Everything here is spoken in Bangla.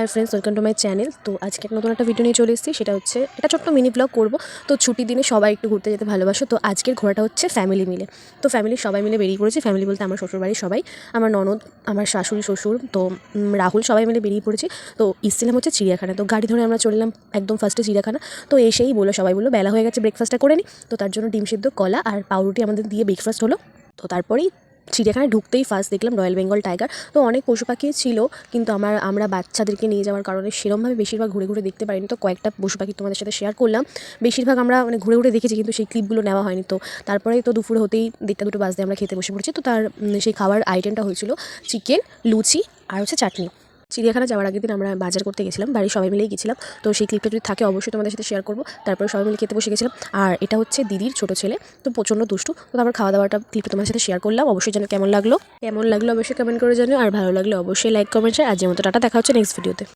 Hi friends welcome to my channel তো আজকে নতুন একটা ভিডিও নিয়ে চলে এসেছি। সেটা হচ্ছে, এটা ছোট্ট মিনি ব্লগ করব। তো ছুটির দিনে সবাই একটু ঘুরতে যেতে ভালোবাসো। তো আজকের ঘোরাটা হচ্ছে ফ্যামিলি মিলে। তো ফ্যামিলির সবাই মিলে বেরিয়ে পড়েছি। ফ্যামিলি বলতে আমার শ্বশুরবাড়ির সবাই, আমার ননদ, আমার শাশুড়ি, শ্বশুর, তো রাহুল সবাই মিলে বেরিয়ে পড়েছি। তো ইসছিলাম হচ্ছে চিড়িয়াখানা। তো গাড়ি ধরে আমরা চললাম একদম ফার্স্টে চিড়িয়াখানা। তো এসেই বলো সবাই বলল, বেলা হয়ে গেছে ব্রেকফাস্টটা করে নিই তো তার জন্য ডিম সিদ্ধ, কলা আর পাউরুটি আমাদের দিয়ে ব্রেকফাস্ট হলো। তো তারপরেই চিড়িয়াখানায় ঢুকতেই ফার্স্ট দেখলাম রয়্যাল বেঙ্গল টাইগার তো অনেক পশু পাখি ছিল, কিন্তু আমার, আমরা বাচ্চাদেরকে নিয়ে যাওয়ার কারণে সেরমভাবে বেশিরভাগ ঘুরে ঘুরে দেখতে পারিনি। তো কয়েকটা পশু পাখি তোমাদের সাথে শেয়ার করলাম। বেশিরভাগ আমরা মানে ঘুরে ঘুরে দেখেছি, কিন্তু সেই ক্লিপগুলো নেওয়া হয়নি। তো তারপরে তো দুপুর হতেই দেড়টা দুটো বাজতে আমরা খেতে বসে পড়েছি। তো তার সেই খাবার আইটেমটা হয়েছিল চিকেন লুচি আর হচ্ছে চাটনি। চিড়িয়াখানা যাওয়ার আগের দিন আমরা বাজার করতে গেছিলাম, বাড়ির সবাই মিলেই গেছিলাম। তো সেই ক্লিপটা যদি থাকে, অবশ্যই তোমাদের সাথে শেয়ার করব। তারপরে সবাই মিলে খেতে বসে গেছিলাম। আর এটা হচ্ছে দিদির ছোটো ছেলে, তো প্রচণ্ড দুষ্টু। তো তারপর খাওয়া দাওয়াটা ক্লিপটা তোমাদের সাথে শেয়ার করলাম। অবশ্যই যেন কেমন লাগল? কেমন লাগল অবশ্যই কমেন্ট করে জানিও। আর ভালো লাগলে অবশ্যই লাইক কমেন্ট আর যে মতো টাটা, দেখা হচ্ছে নেক্সট ভিডিওতে